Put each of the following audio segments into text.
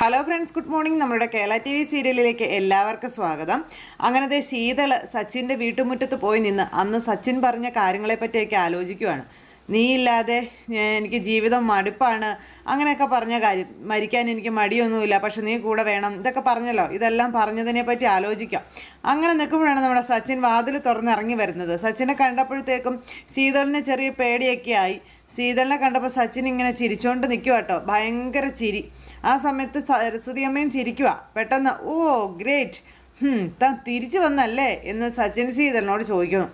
Hello friends good morning നമ്മുടെ Kerala T V സീരിയലിലേക്ക് എല്ലാവർക്കും സ്വാഗതം. അങ്ങനത്തെ ശീതൾ സച്ചിന്റെ വീട്ടുമുറ്റത്ത് പോയി നിന്ന് അന്ന് സച്ചിൻ പറഞ്ഞ കാര്യങ്ങളെപ്പറ്റിയൊക്കെ ആലോചിക്കുവാണ്. നീ ഇല്ലാതെ ഞാൻ- എനിക്ക് ജീവിതം മടുപ്പാണ്. അങ്ങനെയൊക്കെ പറഞ്ഞ കാര്യം. മരിക്കാൻ എനിക്ക് മടിയൊന്നുമില്ല. പക്ഷെ നീ കൂടെ വേണം. ഇതൊക്കെ പറഞ്ഞല്ലോ. ഇതെല്ലാം പറഞ്ഞതിനെ പറ്റി ആലോചിക്കാം. അങ്ങനെ നിൽക്കുമ്പോഴാണ് നമ്മുടെ സച്ചിൻ വാതിൽ തുറന്നിറങ്ങി വരുന്നത്. സച്ചിനെ കണ്ടപ്പോഴത്തേക്കും ശീതളിന് ചെറിയ പേടിയൊക്കെ ആയി. ശീതളിനെ കണ്ടപ്പോൾ സച്ചിൻ ഇങ്ങനെ ചിരിച്ചോണ്ട് നിൽക്കുക കേട്ടോ ഭയങ്കര ചിരി. ആ സമയത്ത് സരസ്വതി അമ്മയും ചിരിക്കുക പെട്ടെന്ന് ഓ ഗ്രേറ്റ്. താൻ തിരിച്ചു വന്നല്ലേ? എന്ന് സച്ചിൻ ശീതളിനോട് ചോദിക്കുന്നു.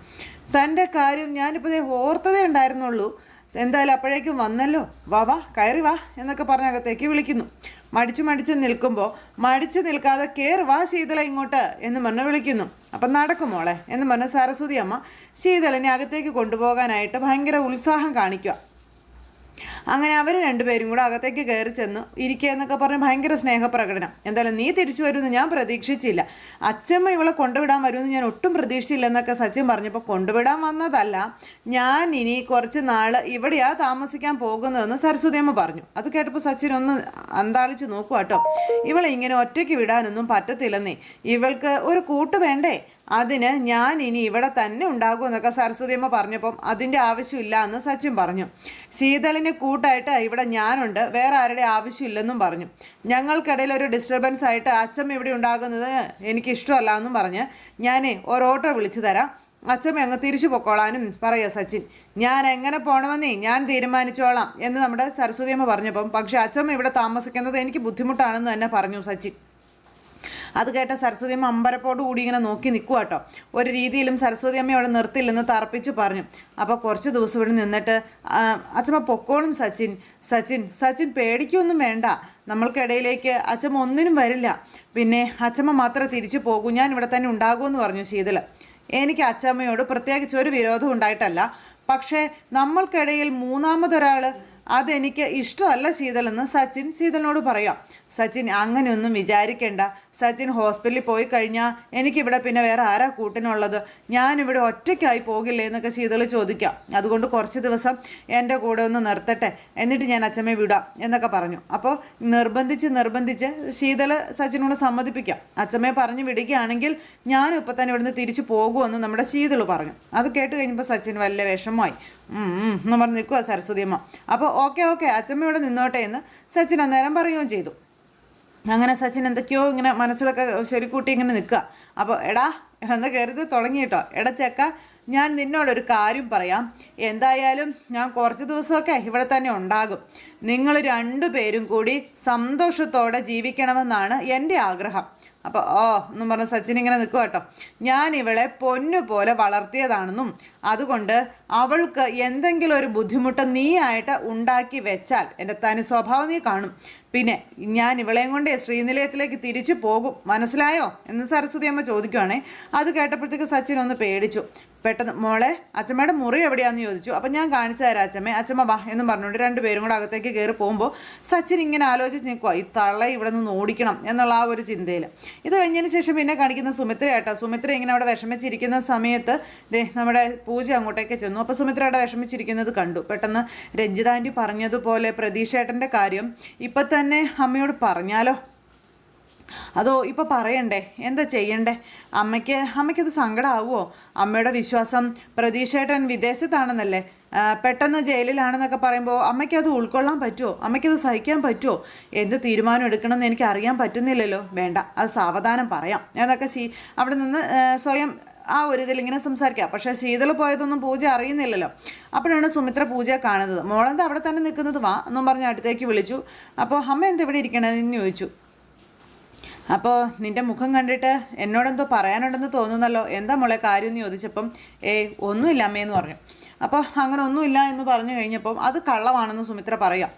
തന്റെ കാര്യം ഞാനിപ്പോൾ ഓർത്തതേ ഉണ്ടായിരുന്നുള്ളൂ. എന്തായാലും അപ്പോഴേക്കും വന്നല്ലോ. വാ വാ കയറി വാ എന്നൊക്കെ പറഞ്ഞ് അകത്തേക്ക് വിളിക്കുന്നു. മടിച്ചു മടിച്ച് നിൽക്കുമ്പോൾ മടിച്ചു നിൽക്കാതെ കേർ വാ ശീതള ഇങ്ങോട്ട് എന്ന് പറഞ്ഞ് വിളിക്കുന്നു. അപ്പം നടക്കും മോളെ എന്ന് പറഞ്ഞ സരസ്വതി അമ്മ ശീതളിനെ അകത്തേക്ക് കൊണ്ടുപോകാനായിട്ട് ഭയങ്കര ഉത്സാഹം കാണിക്കുക അങ്ങനെ അവർ രണ്ടുപേരും കൂടെ അകത്തേക്ക് കയറി ചെന്ന് ഇരിക്കുക എന്നൊക്കെ പറഞ്ഞ് ഭയങ്കര സ്നേഹപ്രകടനം. എന്തായാലും നീ തിരിച്ചു വരുമെന്ന് ഞാൻ പ്രതീക്ഷിച്ചില്ല. അച്ഛമ്മ ഇവളെ കൊണ്ടുവിടാൻ വരുമെന്ന് ഞാൻ ഒട്ടും പ്രതീക്ഷിച്ചില്ല എന്നൊക്കെ സച്ചിൻ പറഞ്ഞപ്പോൾ കൊണ്ടുവിടാൻ വന്നതല്ല ഞാൻ ഇനി കുറച്ച് നാൾ ഇവിടെയാ താമസിക്കാൻ പോകുന്നതെന്ന് സരസ്വതിയമ്മ പറഞ്ഞു. അത് കേട്ടപ്പോൾ സച്ചിൻ ഒന്ന് അന്താളിച്ച് നോക്കുക കേട്ടോ ഇവളെ ഇങ്ങനെ ഒറ്റയ്ക്ക് വിടാനൊന്നും പറ്റത്തില്ലെന്നേ. ഇവൾക്ക് ഒരു കൂട്ട് വേണ്ടേ? അതിന് ഞാൻ ഇനി ഇവിടെ തന്നെ ഉണ്ടാകും എന്നൊക്കെ സരസ്വതിയമ്മ പറഞ്ഞപ്പം അതിന്റെ ആവശ്യമില്ല എന്ന് സച്ചിൻ പറഞ്ഞു. ശീതളിന് കൂട്ടായിട്ട് ഇവിടെ ഞാനുണ്ട്. വേറെ ആരുടെ ആവശ്യമില്ലെന്നും പറഞ്ഞു. ഞങ്ങൾക്കിടയിൽ ഒരു ഡിസ്റ്റർബൻസ് ആയിട്ട് അച്ഛൻ ഇവിടെ ഉണ്ടാകുന്നത് എനിക്ക് ഇഷ്ടമല്ല എന്നും പറഞ്ഞ് ഞാനേ ഓട്ടോ വിളിച്ചു തരാം. അച്ഛമ്മ അങ്ങ് തിരിച്ചു പൊക്കോളാനും പറയുക സച്ചിൻ. ഞാൻ എങ്ങനെ പോകണമെന്നേ ഞാൻ തീരുമാനിച്ചോളാം എന്ന് നമ്മുടെ സരസ്വതിയമ്മ പറഞ്ഞപ്പം പക്ഷേ അച്ഛമ്മ ഇവിടെ താമസിക്കുന്നത് എനിക്ക് ബുദ്ധിമുട്ടാണെന്ന് തന്നെ പറഞ്ഞു സച്ചിൻ. അത് കേട്ട സരസ്വതി അമ്മ അമ്പരപ്പോട് കൂടി ഇങ്ങനെ നോക്കി നിൽക്കുക കേട്ടോ ഒരു രീതിയിലും സരസ്വതി അമ്മ അവിടെ നിർത്തില്ലെന്ന് തറപ്പിച്ച് പറഞ്ഞു. അപ്പോൾ കുറച്ച് ദിവസം ഇവിടെ നിന്നിട്ട് അച്ഛമ്മ പൊക്കോളും സച്ചിൻ സച്ചിൻ സച്ചിൻ പേടിക്കൊന്നും വേണ്ട. നമ്മൾക്കിടയിലേക്ക് അച്ഛമ്മ ഒന്നിനും വരില്ല. പിന്നെ അച്ഛമ്മ മാത്രമേ തിരിച്ചു പോകൂ ഞാൻ ഇവിടെ തന്നെ ഉണ്ടാകുമെന്ന് പറഞ്ഞു ശീതൽ എനിക്ക് അച്ഛമ്മയോട് പ്രത്യേകിച്ച് ഒരു വിരോധം ഉണ്ടായിട്ടല്ല. പക്ഷേ നമ്മൾക്കിടയിൽ മൂന്നാമതൊരാൾ അതെനിക്ക് ഇഷ്ടമല്ല ശീതലെന്ന് സച്ചിൻ ശീതലിനോട് പറയാം. സച്ചിൻ അങ്ങനെയൊന്നും വിചാരിക്കേണ്ട. സച്ചിൻ ഹോസ്പിറ്റലിൽ പോയി കഴിഞ്ഞാൽ എനിക്കിവിടെ പിന്നെ വേറെ ആരാ കൂട്ടിനുള്ളത്? ഞാനിവിടെ ഒറ്റയ്ക്കായി പോകില്ലേ എന്നൊക്കെ ശീതൾ ചോദിക്കാം. അതുകൊണ്ട് കുറച്ച് ദിവസം എന്റെ കൂടെ ഒന്ന് നിർത്തട്ടെ. എന്നിട്ട് ഞാൻ അച്ഛമ്മയെ വിടാം എന്നൊക്കെ പറഞ്ഞു. അപ്പോൾ നിർബന്ധിച്ച് നിർബന്ധിച്ച് ശീതൽ സച്ചിനോട് സമ്മതിപ്പിക്കാം. അച്ഛമ്മയെ പറഞ്ഞു വിടുകയാണെങ്കിൽ ഞാനും ഇപ്പം തന്നെ ഇവിടുന്ന് തിരിച്ചു പോകുമെന്ന് നമ്മുടെ ശീതൾ പറഞ്ഞു. അത് കേട്ട് കഴിഞ്ഞപ്പോൾ സച്ചിൻ വല്ല വിഷമമായി. എന്ന് പറഞ്ഞ് നിൽക്കുക സരസ്വതിയമ്മ അപ്പോൾ ഓക്കെ ഓക്കെ അച്ഛമ്മ ഇവിടെ നിന്നോട്ടെ എന്ന് സച്ചിൻ അന്നേരം പറയുകയും ചെയ്തു. അങ്ങനെ സച്ചിൻ എന്തൊക്കെയോ ഇങ്ങനെ മനസ്സിലൊക്കെ ശരിക്കൂട്ടി ഇങ്ങനെ നിൽക്കുക. അപ്പോൾ എടാ എന്ന് കരുത് തുടങ്ങി കേട്ടോ. എടാ ചെക്ക ഞാൻ നിന്നോടൊരു കാര്യം പറയാം. എന്തായാലും ഞാൻ കുറച്ച് ദിവസമൊക്കെ ഇവിടെ തന്നെ ഉണ്ടാകും. നിങ്ങൾ രണ്ടു പേരും കൂടി സന്തോഷത്തോടെ ജീവിക്കണമെന്നാണ് എന്റെ ആഗ്രഹം. അപ്പോൾ ഓ എന്നും പറഞ്ഞ് സച്ചിൻ ഇങ്ങനെ നിൽക്കുക കേട്ടോ. ഞാൻ ഇവളെ പൊന്നു പോലെ വളർത്തിയതാണെന്നും അതുകൊണ്ട് അവൾക്ക് എന്തെങ്കിലും ഒരു ബുദ്ധിമുട്ട് നീയായിട്ട് ഉണ്ടാക്കി വെച്ചാൽ എന്റെ തനി സ്വഭാവം നീ കാണും. പിന്നെ ഞാൻ ഇവളെയും കൊണ്ടേ ശ്രീനിലയത്തിലേക്ക് തിരിച്ചു പോകും. മനസ്സിലായോ? എന്ന് സരസ്വതി അമ്മ ചോദിക്കുവാണേ. അത് കേട്ടപ്പോഴത്തേക്ക് സച്ചിൻ ഒന്ന് പേടിച്ചു. പെട്ടെന്ന് മോളെ അച്ഛമ്മയുടെ മുറി എവിടെയാന്ന് ചോദിച്ചു. അപ്പം ഞാൻ കാണിച്ചു തരാം അച്ഛമ്മ അച്ഛമ്മ വാ എന്നും പറഞ്ഞുകൊണ്ട് രണ്ടുപേരും കൂടെ അകത്തേക്ക് കയറി പോകുമ്പോൾ സച്ചിൻ ഇങ്ങനെ ആലോചിച്ച് നിൽക്കുക ഈ തള്ള ഇവിടെ നിന്ന് ഓടിക്കണം എന്നുള്ള ആ ഒരു ചിന്തയിൽ ഇത് കഴിഞ്ഞതിന് ശേഷം പിന്നെ കാണിക്കുന്ന സുമിത്ര കേട്ടോ സുമിത്ര ഇങ്ങനെ അവിടെ വിഷമിച്ചിരിക്കുന്ന സമയത്ത് നമ്മുടെ പൂജ അങ്ങോട്ടേക്ക് ചെന്നു. അപ്പോൾ സുമിത്രയുടെ വിഷമിച്ചിരിക്കുന്നത് കണ്ടു. പെട്ടെന്ന് രഞ്ജിതാന്റി പറഞ്ഞതുപോലെ പ്രതീക്ഷേട്ടന്റെ കാര്യം ഇപ്പം തന്നെ അമ്മയോട് പറഞ്ഞാലോ? അതോ ഇപ്പോൾ പറയണ്ടേ? എന്താ ചെയ്യണ്ടേ? അമ്മയ്ക്ക് അമ്മയ്ക്കത് സങ്കടമാവുമോ അമ്മയുടെ വിശ്വാസം പ്രതീക്ഷേട്ടൻ വിദേശത്താണെന്നല്ലേ? പെട്ടെന്ന് ജയിലിലാണെന്നൊക്കെ പറയുമ്പോൾ അമ്മയ്ക്ക് അത് ഉൾക്കൊള്ളാൻ പറ്റുമോ അമ്മയ്ക്കത് സഹിക്കാൻ പറ്റുമോ എന്ത് തീരുമാനം എടുക്കണമെന്ന് എനിക്ക് അറിയാൻ പറ്റുന്നില്ലല്ലോ. വേണ്ട അത് സാവധാനം പറയാം. എന്നൊക്കെ അവിടെ നിന്ന് സ്വയം ആ ഒരു ഇതിൽ ഇങ്ങനെ സംസാരിക്കാം. പക്ഷേ ശീതൾ പോയതൊന്നും പൂജ അറിയുന്നില്ലല്ലോ. അപ്പോഴാണ് സുമിത്ര പൂജ കാണുന്നത്. മോളെന്താ അവിടെ തന്നെ നിൽക്കുന്നത്? വാ എന്നും പറഞ്ഞ് അടുത്തേക്ക് വിളിച്ചു. അപ്പോൾ അമ്മ എന്താ ഇവിടെ ഇരിക്കണതെന്ന് ചോദിച്ചു. അപ്പോൾ നിന്റെ മുഖം കണ്ടിട്ട് എന്നോടെന്തോ പറയാനുണ്ടെന്ന് തോന്നുന്നല്ലോ. എന്താ മോളെ കാര്യം എന്ന് ചോദിച്ചപ്പം ഏയ് ഒന്നുമില്ല അമ്മയെന്ന് പറഞ്ഞു. അപ്പോൾ അങ്ങനെ ഒന്നുമില്ല എന്ന് പറഞ്ഞു കഴിഞ്ഞപ്പം അത് കള്ളമാണെന്ന് സുമിത്ര പറയാം.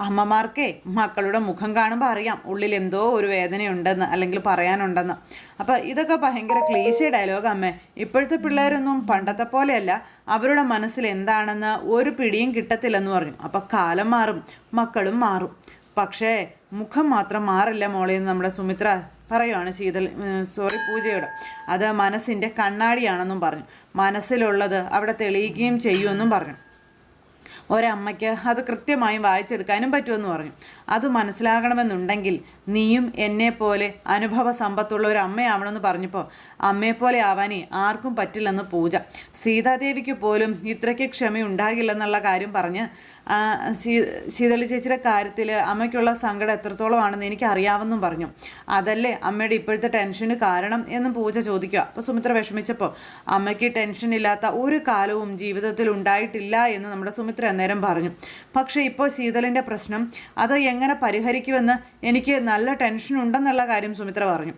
അമ്മമാർക്കേ മക്കളുടെ മുഖം കാണുമ്പോൾ അറിയാം ഉള്ളിൽ എന്തോ ഒരു വേദനയുണ്ടെന്ന് അല്ലെങ്കിൽ പറയാനുണ്ടെന്ന്. അപ്പോൾ ഇതൊക്കെ ഭയങ്കര ക്ലീശ ഡയലോഗ് അമ്മേ. ഇപ്പോഴത്തെ പിള്ളേരൊന്നും പണ്ടത്തെ പോലെയല്ല. അവരുടെ മനസ്സിൽ എന്താണെന്ന് ഒരു പിടിയും കിട്ടത്തില്ലെന്ന് പറഞ്ഞു. അപ്പോൾ കാലം മാറും മക്കളും മാറും. പക്ഷേ മുഖം മാത്രം മാറില്ല മോളെ എന്ന് നമ്മുടെ സുമിത്ര പറയുവാണ് ശീതൽ സോറി പൂജയോട്. അത് മനസ്സിന്റെ കണ്ണാടിയാണെന്നും പറഞ്ഞു. മനസ്സിലുള്ളത് അവിടെ തെളിയിക്കുകയും ചെയ്യുമെന്നും പറഞ്ഞു. ഒരമ്മയ്ക്ക് അത് കൃത്യമായും വായിച്ചെടുക്കാനും പറ്റുമെന്ന് പറഞ്ഞു. അത് മനസ്സിലാകണമെന്നുണ്ടെങ്കിൽ നീയും എന്നെ പോലെ അനുഭവ സമ്പത്തുള്ള ഒരു അമ്മയാവണമെന്ന് പറഞ്ഞപ്പോൾ അമ്മയെപ്പോലെ ആവാനേ ആർക്കും പറ്റില്ലെന്ന് പൂജ. സീതാദേവിക്ക് പോലും ഇത്രയ്ക്ക് ക്ഷമയുണ്ടാകില്ലെന്നുള്ള കാര്യം പറഞ്ഞ് ശീതളി ചേച്ചിയുടെ കാര്യത്തിൽ അമ്മയ്ക്കുള്ള സങ്കടം എത്രത്തോളമാണെന്ന് എനിക്ക് അറിയാമെന്നും പറഞ്ഞു. അതല്ലേ അമ്മയുടെ ഇപ്പോഴത്തെ ടെൻഷന് കാരണം എന്നും പൂജ ചോദിക്കുക. അപ്പോൾ സുമിത്ര വിഷമിച്ചപ്പോൾ അമ്മയ്ക്ക് ടെൻഷൻ ഇല്ലാത്ത ഒരു കാലവും ജീവിതത്തിൽ ഉണ്ടായിട്ടില്ല എന്ന് നമ്മുടെ സുമിത്ര അന്നേരം പറഞ്ഞു. പക്ഷേ ഇപ്പോൾ ശീതളിന്റെ പ്രശ്നം അത് എങ്ങനെ പരിഹരിക്കുമെന്ന് എനിക്ക് നല്ല ടെൻഷൻ ഉണ്ടെന്നുള്ള കാര്യം സുമിത്ര പറഞ്ഞു.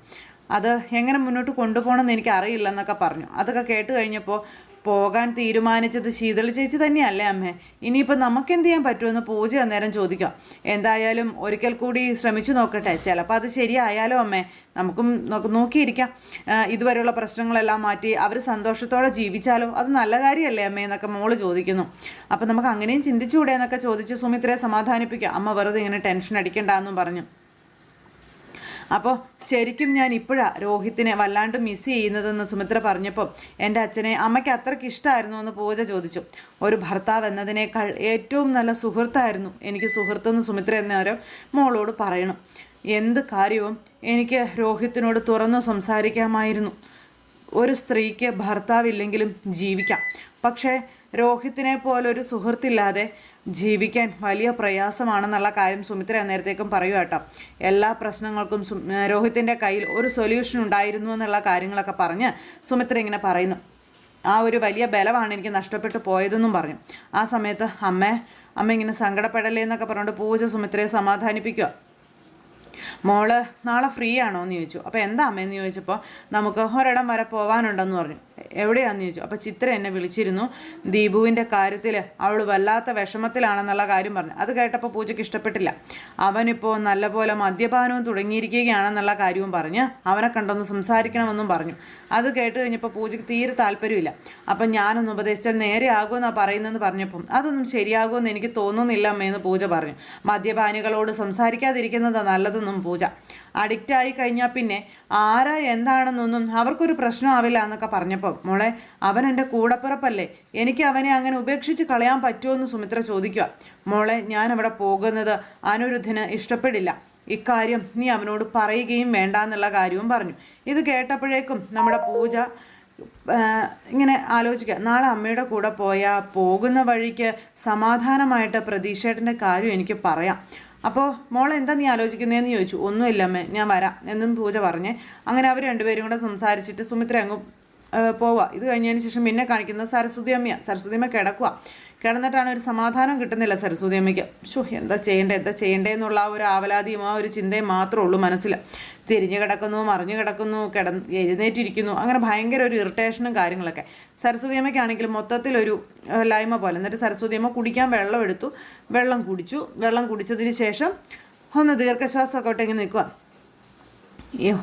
അത് എങ്ങനെ മുന്നോട്ട് കൊണ്ടുപോകണമെന്ന് എനിക്ക് അറിയില്ല എന്നൊക്കെ പറഞ്ഞു. അതൊക്കെ കേട്ട് കഴിഞ്ഞപ്പോൾ പോകാൻ തീരുമാനിച്ചത് ശീതൾ ചേച്ചി തന്നെയല്ലേ അമ്മേ? ഇനിയിപ്പോൾ നമുക്ക് എന്ത് ചെയ്യാൻ പറ്റുമെന്ന് പൂജ അന്നേരം ചോദിക്കാം. എന്തായാലും ഒരിക്കൽ കൂടി ശ്രമിച്ചു നോക്കട്ടെ. ചിലപ്പോൾ അത് ശരിയായാലോ അമ്മേ? നമുക്കും നോക്കിയിരിക്കാം. ഇതുവരെയുള്ള പ്രശ്നങ്ങളെല്ലാം മാറ്റി അവർ സന്തോഷത്തോടെ ജീവിച്ചാലോ അത് നല്ല കാര്യമല്ലേ അമ്മേ എന്നൊക്കെ മോൾ ചോദിക്കുന്നു. അപ്പം നമുക്ക് അങ്ങനെയും ചിന്തിച്ചുകൂടെ എന്നൊക്കെ ചോദിച്ച് സുമിത്രയെ സമാധാനിപ്പിക്കുക അമ്മ വെറുതെ ഇങ്ങനെ ടെൻഷൻ അടിക്കണ്ടെന്നും പറഞ്ഞു. അപ്പോൾ ശരിക്കും ഞാൻ ഇപ്പോഴാണ് രോഹിത്തിനെ വല്ലാണ്ട് മിസ് ചെയ്യുന്നതെന്ന് സുമിത്ര പറഞ്ഞപ്പോൾ എന്റെ അച്ഛനെ അമ്മയ്ക്ക് അത്രയ്ക്ക് ഇഷ്ടമായിരുന്നു എന്ന് പൂജ ചോദിച്ചു. ഒരു ഭർത്താവ് എന്നതിനേക്കാൾ ഏറ്റവും നല്ല സുഹൃത്തായിരുന്നു എനിക്ക് സുഹൃത്തെന്ന് സുമിത്ര എന്നവരോ മോളോട് പറയണം. എന്ത് കാര്യവും എനിക്ക് രോഹിത്തിനോട് തുറന്നു സംസാരിക്കാമായിരുന്നു. ഒരു സ്ത്രീക്ക് ഭർത്താവില്ലെങ്കിലും ജീവിക്കാം. പക്ഷേ രോഹിത്തിനെ പോലെ ഒരു സുഹൃത്തില്ലാതെ ജീവിക്കാൻ വലിയ പ്രയാസമാണെന്നുള്ള കാര്യം സുമിത്ര നേരത്തേക്കും പറയൂ കേട്ടോ. എല്ലാ പ്രശ്നങ്ങൾക്കും രോഹിത്തിന്റെ കയ്യിൽ ഒരു സൊല്യൂഷൻ ഉണ്ടായിരുന്നു എന്നുള്ള കാര്യങ്ങളൊക്കെ പറഞ്ഞ് സുമിത്ര ഇങ്ങനെ പറയുന്നു. ആ ഒരു വലിയ ബലമാണ് എനിക്ക് നഷ്ടപ്പെട്ടു പോയതെന്നും പറഞ്ഞു. ആ സമയത്ത് അമ്മ അമ്മ ഇങ്ങനെ സങ്കടപ്പെടലേ എന്നൊക്കെ പറഞ്ഞുകൊണ്ട് പൂജ സുമിത്രയെ സമാധാനിപ്പിക്കുക മോൾ നാളെ ഫ്രീ ആണോ? എന്ന് ചോദിച്ചു. അപ്പോൾ എന്താ അമ്മയെന്ന് ചോദിച്ചപ്പോൾ നമുക്ക് ഒരിടം വരെ പോകാനുണ്ടെന്ന് പറഞ്ഞു. എവിടെയാണെന്ന് ചോദിച്ചു. അപ്പോൾ ചിത്ര എന്നെ വിളിച്ചിരുന്നു ദീപുവിന്റെ കാര്യത്തിൽ അവൾ വല്ലാത്ത വിഷമത്തിലാണെന്നുള്ള കാര്യം പറഞ്ഞു. അത് കേട്ടപ്പോൾ പൂജയ്ക്ക് ഇഷ്ടപ്പെട്ടില്ല. അവനിപ്പോൾ നല്ലപോലെ മദ്യപാനവും തുടങ്ങിയിരിക്കുകയാണെന്നുള്ള കാര്യവും പറഞ്ഞ് അവനെ കണ്ടൊന്ന് സംസാരിക്കണമെന്നും പറഞ്ഞു. അത് കേട്ട് കഴിഞ്ഞപ്പോൾ പൂജയ്ക്ക് തീരെ താല്പര്യമില്ല. അപ്പം ഞാനൊന്ന് ഉപദേശിച്ചാൽ നേരെ ആകുമെന്നാണ് പറയുന്നതെന്ന് പറഞ്ഞപ്പം അതൊന്നും ശരിയാകുമെന്ന് എനിക്ക് തോന്നുന്നില്ല എന്ന് പൂജ പറഞ്ഞു. മദ്യപാനികളോട് സംസാരിക്കാതിരിക്കുന്നതാണ് നല്ലതെന്നും പൂജ. അഡിക്റ്റായി കഴിഞ്ഞാൽ പിന്നെ ആരാ എന്താണെന്നൊന്നും അവർക്കൊരു പ്രശ്നമാവില്ല എന്നൊക്കെ പറഞ്ഞപ്പോൾ മോളെ അവൻ എന്റെ കൂടപ്പിറപ്പല്ലേ? എനിക്ക് അവനെ അങ്ങനെ ഉപേക്ഷിച്ച് കളയാൻ പറ്റുമോ സുമിത്ര ചോദിക്കുക. മോളെ ഞാൻ അവിടെ പോകുന്നത് അനിരുദ്ധന് ഇഷ്ടപ്പെടില്ല. ഇക്കാര്യം നീ അവനോട് പറയുകയും വേണ്ട എന്നുള്ള കാര്യവും പറഞ്ഞു. ഇത് കേട്ടപ്പോഴേക്കും നമ്മുടെ പൂജ ഇങ്ങനെ ആലോചിക്കുക. നാളെ അമ്മയുടെ കൂടെ പോയാൽ പോകുന്ന വഴിക്ക് സമാധാനമായിട്ട് പ്രതീക്ഷേട്ടന്റെ കാര്യം എനിക്ക് പറയാം. അപ്പോൾ മോൾ എന്താ നീ ആലോചിക്കുന്നതെന്ന് ചോദിച്ചു. ഒന്നുമില്ലമ്മേ ഞാൻ വരാം എന്നും പൂജ പറഞ്ഞ് അങ്ങനെ അവർ രണ്ടുപേരും കൂടെ സംസാരിച്ചിട്ട് സുമിത്ര അങ്ങ് പോവുക. ഇത് കഴിഞ്ഞതിന് ശേഷം പിന്നെ കാണിക്കുന്നത് സരസ്വതി അമ്മയാണ് സരസ്വതി അമ്മ കിടക്കുക. കിടന്നിട്ടാണ് ഒരു സമാധാനം കിട്ടുന്നില്ല സരസ്വതി അമ്മയ്ക്ക്. ഷോ എന്താ ചെയ്യേണ്ടത് എന്താ ചെയ്യേണ്ടേ എന്നുള്ള ആ ഒരു ആവലാതിയും ആ ഒരു ചിന്തയും മാത്രമേ ഉള്ളൂ മനസ്സിൽ. തിരിഞ്ഞു കിടക്കുന്നു മറിഞ്ഞു കിടക്കുന്നു കിട എഴുന്നേറ്റിരിക്കുന്നു. അങ്ങനെ ഭയങ്കര ഒരു ഇറിറ്റേഷനും കാര്യങ്ങളൊക്കെ. സരസ്വതി അമ്മയ്ക്കാണെങ്കിൽ മൊത്തത്തിലൊരു ലൈമ പോലെ. എന്നിട്ട് സരസ്വതി അമ്മ കുടിക്കാൻ വെള്ളം എടുത്തു. വെള്ളം കുടിച്ചു. വെള്ളം കുടിച്ചതിന് ശേഷം ഒന്ന് ദീർഘശ്വാസമൊക്കെ ഇട്ടെങ്കിൽ നിൽക്കുക. അയ്യോ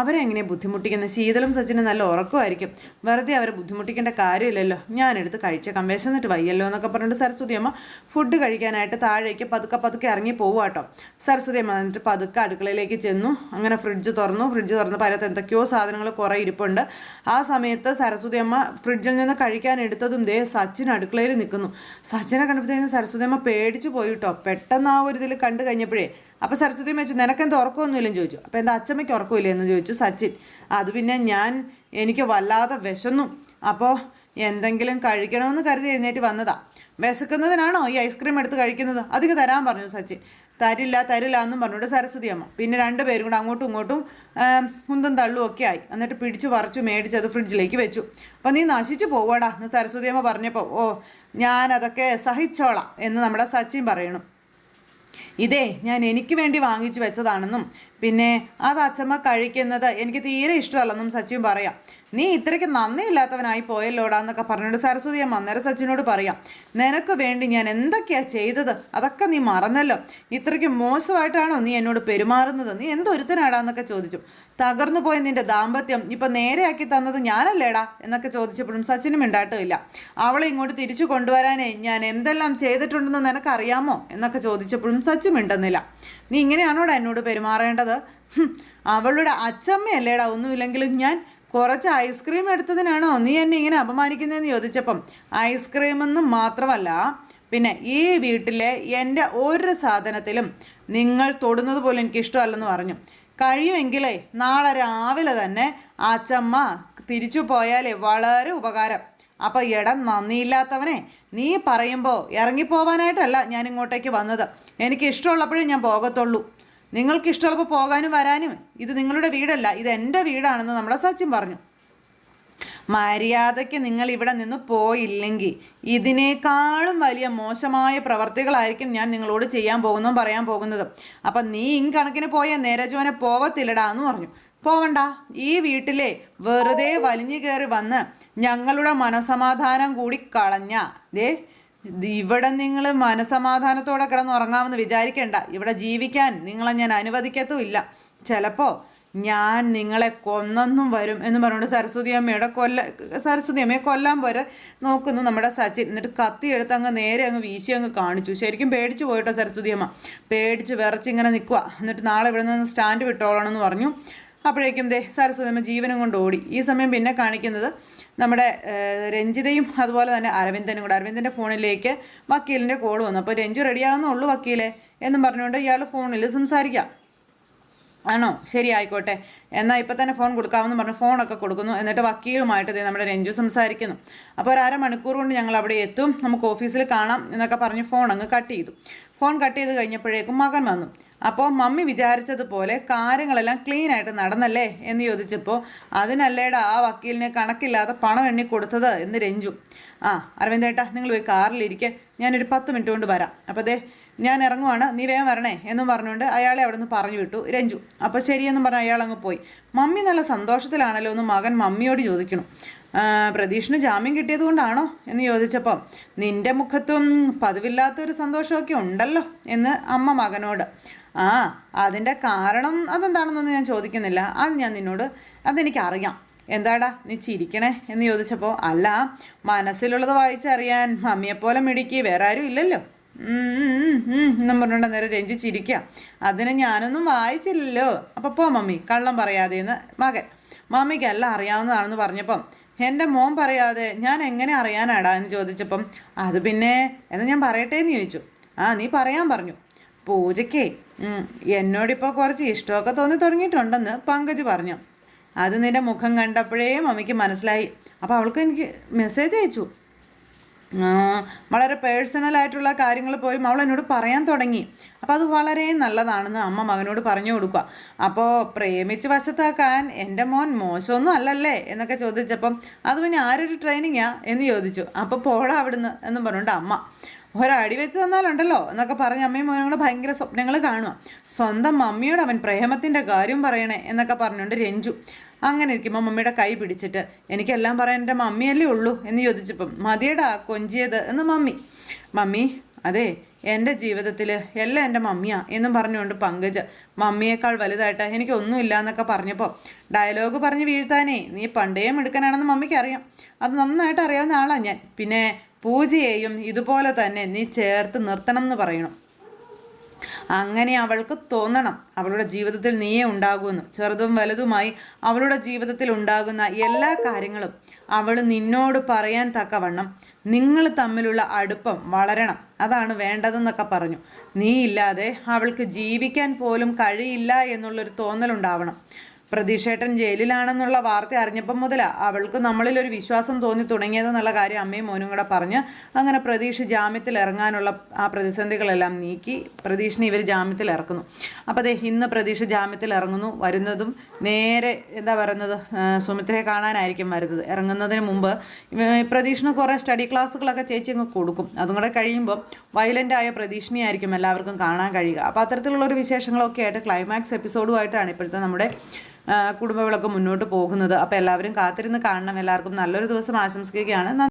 അവരെ എങ്ങനെ ബുദ്ധിമുട്ടിക്കുന്നത്? ശീതളും സച്ചിനും നല്ല ഉറക്കമായിരിക്കും. വെറുതെ അവരെ ബുദ്ധിമുട്ടിക്കേണ്ട കാര്യമില്ലല്ലോ. ഞാനെടുത്ത് കഴിച്ചേക്കാം വിശന്നിട്ട് വയ്യല്ലോ എന്നൊക്കെ പറഞ്ഞിട്ട് സരസ്വതി അമ്മ ഫുഡ് കഴിക്കാനായിട്ട് താഴേക്ക് പതുക്കെ പതുക്കെ ഇറങ്ങി പോവാട്ടോ സരസ്വതി അമ്മ എന്നിട്ട് പതുക്കെ അടുക്കളയിലേക്ക് ചെന്നു. അങ്ങനെ ഫ്രിഡ്ജ് തുറന്നു. ഫ്രിഡ്ജ് തുറന്ന് പരത്ത് എന്തൊക്കെയോ സാധനങ്ങൾ കുറേ ഇരിപ്പുണ്ട്. ആ സമയത്ത് സരസ്വതി അമ്മ ഫ്രിഡ്ജിൽ നിന്ന് കഴിക്കാൻ എടുത്തതും ദേ സച്ചിൻ അടുക്കളയിൽ നിൽക്കുന്നു. സച്ചിനെ കണ്ടപ്പോഴത്തേക്കും സരസ്വതി അമ്മ പേടിച്ചു പോയിട്ടോ പെട്ടെന്ന് ആ ഒരു ഇതിൽ കണ്ടു കഴിഞ്ഞപ്പോഴേ അപ്പോൾ സരസ്വതി ചോദിച്ചു നിനക്കെന്താ ഉറക്കമൊന്നുമില്ലെന്ന് ചോദിച്ചു. അപ്പോൾ എന്താ അച്ചമ്മയ്ക്ക് ഉറക്കമില്ല എന്ന് ചോദിച്ചു? സച്ചിൻ അത് പിന്നെ ഞാൻ എനിക്ക് വല്ലാതെ വിശന്നു. അപ്പോൾ എന്തെങ്കിലും കഴിക്കണമെന്ന് കരുതി എഴുന്നേറ്റ് വന്നതാ. വിശക്കുന്നതിനാണോ ഈ ഐസ്ക്രീം എടുത്ത് കഴിക്കുന്നത്? അധികം തരാൻ പറഞ്ഞു സച്ചിൻ. തരില്ല തരില്ല എന്നും പറഞ്ഞുകൊണ്ട് സരസ്വതി അമ്മ. പിന്നെ രണ്ടുപേരും കൂടെ അങ്ങോട്ടും ഇങ്ങോട്ടും കുന്തം തള്ളും ഒക്കെ ആയി. എന്നിട്ട് പിടിച്ചു പറിച്ചു മേടിച്ച് അത് ഫ്രിഡ്ജിലേക്ക് വെച്ചു. അപ്പം നീ നശിച്ചു പോവാടാ എന്ന് സരസ്വതി അമ്മ പറഞ്ഞപ്പോൾ ഓ ഞാനതൊക്കെ സഹിച്ചോളാം എന്ന് നമ്മുടെ സച്ചിൻ പറയണം. ഇതേ ഞാൻ എനിക്ക് വേണ്ടി വാങ്ങിച്ചു വെച്ചതാണെന്നും പിന്നെ അത് അച്ഛമ്മ കഴിക്കുന്നത് എനിക്ക് തീരെ ഇഷ്ടമല്ലെന്നും സച്ചിൻ പറയാം. നീ ഇത്രയ്ക്ക് നന്ദിയില്ലാത്തവനായി പോയല്ലോടാന്നൊക്കെ പറഞ്ഞിട്ട് സരസ്വതി അമ്മ അന്നേരം സച്ചിനോട് പറയാം. നിനക്ക് വേണ്ടി ഞാൻ എന്തൊക്കെയാ ചെയ്തത്? അതൊക്കെ നീ മറന്നല്ലോ. ഇത്രയ്ക്ക് മോശമായിട്ടാണോ നീ എന്നോട് പെരുമാറുന്നത്? നീ എന്തൊരുത്തനാടാന്നൊക്കെ ചോദിച്ചു. തകർന്നു പോയ നിന്റെ ദാമ്പത്യം ഇപ്പൊ നേരെയാക്കി തന്നത് ഞാനല്ലേടാ എന്നൊക്കെ ചോദിച്ചപ്പോഴും സച്ചിനും ഉണ്ടായിട്ടില്ല അവളെ ഇങ്ങോട്ട് തിരിച്ചു കൊണ്ടുവരാനേ ഞാൻ എന്തെല്ലാം ചെയ്തിട്ടുണ്ടെന്ന് നിനക്കറിയാമോ? എന്നൊക്കെ ചോദിച്ചപ്പോഴും സച്ചിൻ മിണ്ടുന്നില്ല. നീ ഇങ്ങനെയാണോടാ എന്നോട് പെരുമാറേണ്ടത്? അവളുടെ അച്ചമ്മയല്ലേടാ ഒന്നുമില്ലെങ്കിലും ഞാൻ കുറച്ച് ഐസ്ക്രീം എടുത്തതിനാണോ നീ എന്നെ ഇങ്ങനെ അപമാനിക്കുന്നതെന്ന് ചോദിച്ചപ്പം? ഐസ്ക്രീമെന്ന് മാത്രമല്ല പിന്നെ ഈ വീട്ടിലെ എന്റെ ഒരു സാധനത്തിലും നിങ്ങൾ തൊടുന്നത് പോലും എനിക്ക് ഇഷ്ടമല്ലെന്ന് പറഞ്ഞു. കഴിയുമെങ്കിലേ നാളെ രാവിലെ തന്നെ അച്ചമ്മ തിരിച്ചു പോയാലേ വളരെ ഉപകാരം. അപ്പോൾ ഇടം നന്ദിയില്ലാത്തവനെ നീ പറയുമ്പോൾ ഇറങ്ങിപ്പോവാനായിട്ടല്ല ഞാൻ ഇങ്ങോട്ടേക്ക് വന്നത്. എനിക്ക് ഇഷ്ടമുള്ളപ്പോഴേ ഞാൻ പോകത്തുള്ളൂ. നിങ്ങൾക്ക് ഇഷ്ടമുള്ളപ്പോൾ പോകാനും വരാനും ഇത് നിങ്ങളുടെ വീടല്ല ഇത് എന്റെ വീടാണെന്ന് നമ്മുടെ സച്ചിൻ പറഞ്ഞു. മര്യാദയ്ക്ക് നിങ്ങൾ ഇവിടെ നിന്ന് പോയില്ലെങ്കിൽ ഇതിനേക്കാളും വലിയ മോശമായ പ്രവർത്തികളായിരിക്കും ഞാൻ നിങ്ങളോട് ചെയ്യാൻ പോകുന്നതും പറയാൻ പോകുന്നതും. അപ്പം നീ ഇങ്കണക്കിന് പോയ നേരജോനെ പോവത്തില്ലടാ എന്ന് പറഞ്ഞു. പോവണ്ട ഈ വീട്ടിലെ വെറുതെ വലിഞ്ഞു കയറി വന്ന് ഞങ്ങളുടെ മനസമാധാനം കൂടി കളഞ്ഞ ദേ ഇവിടെ നിങ്ങൾ മനസമാധാനത്തോടെ കിടന്നുറങ്ങാമെന്ന് വിചാരിക്കേണ്ട. ഇവിടെ ജീവിക്കാൻ നിങ്ങളെ ഞാൻ അനുവദിക്കത്തുമില്ല. ചിലപ്പോൾ ഞാൻ നിങ്ങളെ കൊന്നെന്നും വരും എന്ന് പറഞ്ഞുകൊണ്ട് സരസ്വതി അമ്മയുടെ കൊല്ല സരസ്വതി അമ്മയെ കൊല്ലാൻ പോരെ നോക്കുന്നു നമ്മുടെ സച്ചിൻ. എന്നിട്ട് കത്തി എടുത്ത് അങ്ങ് നേരെ അങ്ങ് വീശി അങ്ങ് കാണിച്ചു. ശരിക്കും പേടിച്ചു പോയിട്ടോ സരസ്വതി അമ്മ. പേടിച്ച് വിറച്ചിങ്ങനെ നിൽക്കുക എന്നിട്ട് നാളെ ഇവിടെ നിന്ന് സ്റ്റാൻഡ് വിട്ടോളണം എന്ന് പറഞ്ഞു. അപ്പോഴേക്കും ദേ സരസ്വതി അമ്മ ജീവനും കൊണ്ട് ഓടി. ഈ സമയം പിന്നെ കാണിക്കുന്നത് നമ്മുടെ രഞ്ജിതയും അതുപോലെ തന്നെ അരവിന്ദനും കൂടെ. അരവിന്ദന്റെ ഫോണിലേക്ക് വക്കീലിന്റെ കോൾ വന്നു. അപ്പോൾ രഞ്ജു റെഡിയാകുന്നുള്ളൂ വക്കീലെ എന്നും പറഞ്ഞുകൊണ്ട് ഇയാൾ ഫോണിൽ സംസാരിക്കാം. ആണോ? ശരി ആയിക്കോട്ടെ. എന്നാൽ ഇപ്പം തന്നെ ഫോൺ കൊടുക്കാമെന്ന് പറഞ്ഞ് ഫോണൊക്കെ കൊടുക്കുന്നു. എന്നിട്ട് വക്കീലുമായിട്ട് ഇതേ നമ്മുടെ രഞ്ജു സംസാരിക്കുന്നു. അപ്പോൾ ഒരു അരമണിക്കൂർ കൊണ്ട് ഞങ്ങൾ അവിടെ എത്തും. നമുക്ക് ഓഫീസിൽ കാണാം എന്നൊക്കെ പറഞ്ഞ് ഫോൺ അങ്ങ് കട്ട് ചെയ്തു. ഫോൺ കട്ട് ചെയ്ത് കഴിഞ്ഞപ്പോഴേക്കും മകൻ വന്നു. അപ്പോൾ മമ്മി വിചാരിച്ചതുപോലെ കാര്യങ്ങളെല്ലാം ക്ലീൻ ആയിട്ട് നടന്നല്ലേ എന്ന് ചോദിച്ചപ്പോൾ അതിനല്ലേടാ ആ വക്കീലിനെ കണക്കില്ലാതെ പണം എണ്ണി കൊടുത്തത് എന്ന് രഞ്ജു. ആ അരവിന്ദേട്ടാ നിങ്ങൾ പോയി കാറിലിരിക്കെ ഞാനൊരു പത്ത് മിനിറ്റ് കൊണ്ട് വരാം. അപ്പോൾ ദേ ഞാൻ ഇറങ്ങുവാണ്. നീ വേഗം വരണേ എന്നും പറഞ്ഞുകൊണ്ട് അയാളെ അവിടെ നിന്ന് പറഞ്ഞു വിട്ടു രഞ്ജു. അപ്പോൾ ശരിയെന്നും പറഞ്ഞ് അയാൾ അങ്ങ് പോയി. മമ്മി നല്ല സന്തോഷത്തിലാണല്ലോ എന്ന് മകൻ മമ്മിയോട് ചോദിക്കണം. പ്രതീഷിന് ജാമ്യം കിട്ടിയത് കൊണ്ടാണോ? എന്ന് ചോദിച്ചപ്പം നിന്റെ മുഖത്തും പതിവില്ലാത്തൊരു സന്തോഷമൊക്കെ ഉണ്ടല്ലോ എന്ന് അമ്മ മകനോട്. ആ അതിന്റെ കാരണം അതെന്താണെന്നൊന്നും ഞാൻ ചോദിക്കുന്നില്ല. അത് ഞാൻ നിന്നോട് അതെനിക്കറിയാം. എന്താടാ നീ ചിരിക്കണേ എന്ന് ചോദിച്ചപ്പോൾ അല്ല മനസ്സിലുള്ളത് വായിച്ചറിയാൻ മമ്മിയെപ്പോലെ മിടുക്കി വേറെ ആരും ഇല്ലല്ലോ. എന്നും പറഞ്ഞുകൊണ്ട് നേരെ രഞ്ജി ചിരിക്കുക അതിന് ഞാനൊന്നും വായിച്ചില്ലല്ലോ. അപ്പം പോ മമ്മി കള്ളം പറയാതെ എന്ന് മകൻ. മമ്മിക്ക് എല്ലാം അറിയാവുന്നതാണെന്ന് പറഞ്ഞപ്പം എന്റെ മോൻ പറയാതെ ഞാൻ എങ്ങനെ അറിയാനാടാ? എന്ന് ചോദിച്ചപ്പം അത് പിന്നെ എന്ന് ഞാൻ പറയട്ടെ എന്ന് ചോദിച്ചു. ആ നീ പറയാൻ പറഞ്ഞു. പൂജയ്ക്കേ എന്നോടിപ്പോൾ കുറച്ച് ഇഷ്ടമൊക്കെ തോന്നി തുടങ്ങിയിട്ടുണ്ടെന്ന് പങ്കജ് പറഞ്ഞു. അത് നിന്റെ മുഖം കണ്ടപ്പോഴേ മമ്മിക്ക് മനസ്സിലായി. അപ്പോൾ അവൾക്ക് എനിക്ക് മെസ്സേജ് അയച്ചു. വളരെ പേഴ്സണൽ ആയിട്ടുള്ള കാര്യങ്ങൾ പോലും അവൾ എന്നോട് പറയാൻ തുടങ്ങി. അപ്പോൾ അത് വളരെ നല്ലതാണെന്ന് അമ്മ മകനോട് പറഞ്ഞു കൊടുക്കുക. അപ്പോൾ പ്രേമിച്ച് വശത്താക്കാൻ എന്റെ മോൻ മോശമൊന്നും അല്ലല്ലേ എന്നൊക്കെ ചോദിച്ചപ്പം അത് പിന്നെ ആരൊരു ട്രെയിനിങ്ങാ എന്ന് ചോദിച്ചു. അപ്പോൾ പോടാ അവിടുന്ന് എന്നും പറഞ്ഞുകൊണ്ട് അമ്മ. ഒരടി വെച്ച് തന്നാലുണ്ടല്ലോ എന്നൊക്കെ പറഞ്ഞ് അമ്മയും മോനും കൂടെ ഭയങ്കര സ്വപ്നങ്ങൾ കാണുക സ്വന്തം മമ്മിയോട് അവൻ പ്രേമത്തിന്റെ കാര്യം പറയണേ എന്നൊക്കെ പറഞ്ഞുകൊണ്ട് രഞ്ജു അങ്ങനെ ഇരിക്കുമ്പോൾ മമ്മിയുടെ കൈ പിടിച്ചിട്ട് എനിക്കെല്ലാം പറയാൻ എന്റെ മമ്മിയല്ലേ ഉള്ളൂ എന്ന് ചോദിച്ചപ്പം മതിയടാ കൊഞ്ചിയത് എന്ന് മമ്മി. മമ്മി അതെ എന്റെ ജീവിതത്തിൽ എല്ലാം എന്റെ മമ്മിയാ എന്നും പറഞ്ഞുകൊണ്ട് പങ്കജ് മമ്മിയേക്കാൾ വലുതായിട്ട് എനിക്കൊന്നുമില്ല എന്നൊക്കെ പറഞ്ഞപ്പോൾ ഡയലോഗ് പറഞ്ഞ് വീഴ്ത്താനേ നീ പണ്ടേ എടുക്കാനാണെന്ന് മമ്മിക്ക് അറിയാം അത് നന്നായിട്ട് അറിയാവുന്ന ആളാണ് ഞാൻ. പിന്നെ പൂജയെയും ഇതുപോലെ തന്നെ നീ ചേർത്ത് നിർത്തണം എന്ന് പറയണം. അങ്ങനെ അവൾക്ക് തോന്നണം. അവളുടെ ജീവിതത്തിൽ നീയേ ഉണ്ടാകുമെന്ന് ചെറുതും വലുതുമായി അവളുടെ ജീവിതത്തിൽ ഉണ്ടാകുന്ന എല്ലാ കാര്യങ്ങളും അവൾ നിന്നോട് പറയാൻ തക്കവണ്ണം നിങ്ങൾ തമ്മിലുള്ള അടുപ്പം വളരണം. അതാണ് വേണ്ടതെന്നൊക്കെ പറഞ്ഞു. നീ ഇല്ലാതെ അവൾക്ക് ജീവിക്കാൻ പോലും കഴിയില്ല എന്നുള്ളൊരു തോന്നലുണ്ടാവണം. പ്രതീക്ഷേട്ടൻ ജയിലിലാണെന്നുള്ള വാർത്ത അറിഞ്ഞപ്പം മുതൽ അവൾക്ക് നമ്മളിൽ ഒരു വിശ്വാസം തോന്നി തുടങ്ങിയതെന്നുള്ള കാര്യം അമ്മയും മോനും കൂടെ പറഞ്ഞ്. അങ്ങനെ പ്രതീക്ഷ ജാമ്യത്തിൽ ഇറങ്ങാനുള്ള ആ പ്രതിസന്ധികളെല്ലാം നീക്കി പ്രതീക്ഷിനെ ഇവർ ജാമ്യത്തിൽ ഇറക്കുന്നു. അപ്പോൾ അതെ ഇന്ന് പ്രതീക്ഷ ജാമ്യത്തിൽ ഇറങ്ങുന്നു. വരുന്നതും നേരെ എന്താ പറയുന്നത്? സുമിത്രയെ കാണാനായിരിക്കും വരുന്നത്. ഇറങ്ങുന്നതിന് മുമ്പ് പ്രതീക്ഷിന് കുറേ സ്റ്റഡി ക്ലാസ്സുകളൊക്കെ ചേച്ചി അങ്ങ് കൊടുക്കും. അതും കൂടെ കഴിയുമ്പോൾ വയലന്റായ പ്രതീക്ഷിനെയായിരിക്കും എല്ലാവർക്കും കാണാൻ കഴിയുക. അപ്പോൾ അത്തരത്തിലുള്ള ഒരു വിശേഷങ്ങളൊക്കെ ആയിട്ട് ക്ലൈമാക്സ് എപ്പിസോഡുമായിട്ടാണ് ഇപ്പോഴത്തെ നമ്മുടെ കുടുംബവിളക്ക് മുന്നോട്ട് പോകുന്നത്. അപ്പോൾ എല്ലാവരും കാത്തിരുന്ന് കാണണം. എല്ലാവർക്കും നല്ലൊരു ദിവസം ആശംസിക്കുകയാണ്.